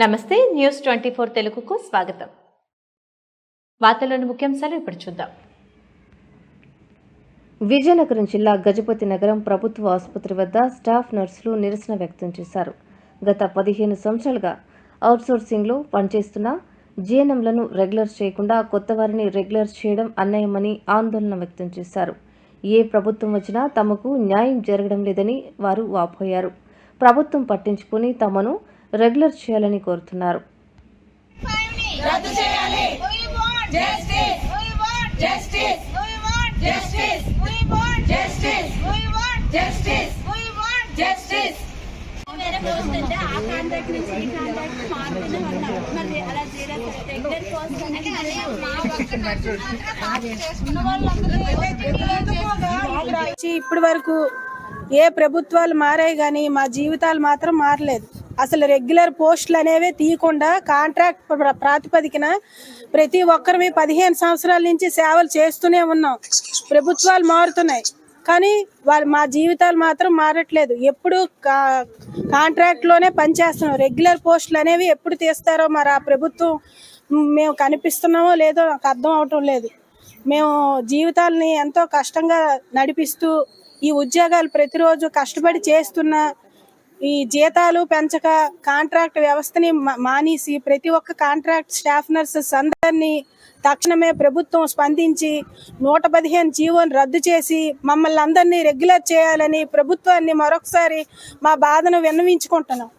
నమస్తే news twenty four తెలుగుకు స్వాగతం. వార్తల్లోని ముఖ్యాంశాలు ఇప్పుడు చూద్దాం. విజయనగరం జిల్లా గజపతి నగరం ప్రభుత్వ ఆసుపత్రి వద్ద స్టాఫ్ నర్సులు నిరసన వ్యక్తం చేశారు. గత పదిహేను సంవత్సరాలుగా అవుట్సోర్సింగ్లో పనిచేస్తున్న జీఎన్ఎంలను రెగ్యులర్ చేయకుండా కొత్త వారిని రెగ్యులర్ చేయడం అన్యాయమని ఆందోళన వ్యక్తం చేశారు. ఏ ప్రభుత్వం వచ్చినా తమకు న్యాయం జరగడం లేదని వారు వాపోయారు. ప్రభుత్వం పట్టించుకుని తమను రెగ్యులర్ చేయాలని కోరుతున్నారు. ఇప్పటి వరకు ఏ ప్రభుత్వాలు మారాయి కానీ మా జీవితాలు మాత్రం మారలేదు. అసలు రెగ్యులర్ పోస్టులు అనేవి తీయకుండా కాంట్రాక్ట్ ప్రాతిపదికన ప్రతి ఒక్కరివి పదిహేను సంవత్సరాల నుంచి సేవలు చేస్తూనే ఉన్నాం. ప్రభుత్వాలు మారుతున్నాయి. కానీ వాళ్ళు మా జీవితాలు మాత్రం మారట్లేదు. ఎప్పుడు కా- పనిచేస్తున్నాం. రెగ్యులర్ పోస్టులు అనేవి ఎప్పుడు తీస్తారో మరి ఆ ప్రభుత్వం మేము కనిపిస్తున్నామో లేదో నాకు అర్థం అవటం లేదు. మేము జీవితాలని ఎంతో కష్టంగా నడిపిస్తూ ఈ ఉద్యోగాలు ప్రతిరోజు కష్టపడి చేస్తున్న ఈ జీతాలు పెంచక కాంట్రాక్ట్ వ్యవస్థని మానేసి ప్రతి ఒక్క కాంట్రాక్ట్ స్టాఫ్ నర్సెస్ అందరినీ తక్షణమే ప్రభుత్వం స్పందించి నూట పదిహేను జీవోని రద్దు చేసి మమ్మల్ని అందరినీ రెగ్యులర్ చేయాలని ప్రభుత్వాన్ని మరొకసారి మా బాధను విన్నవించుకుంటున్నాం.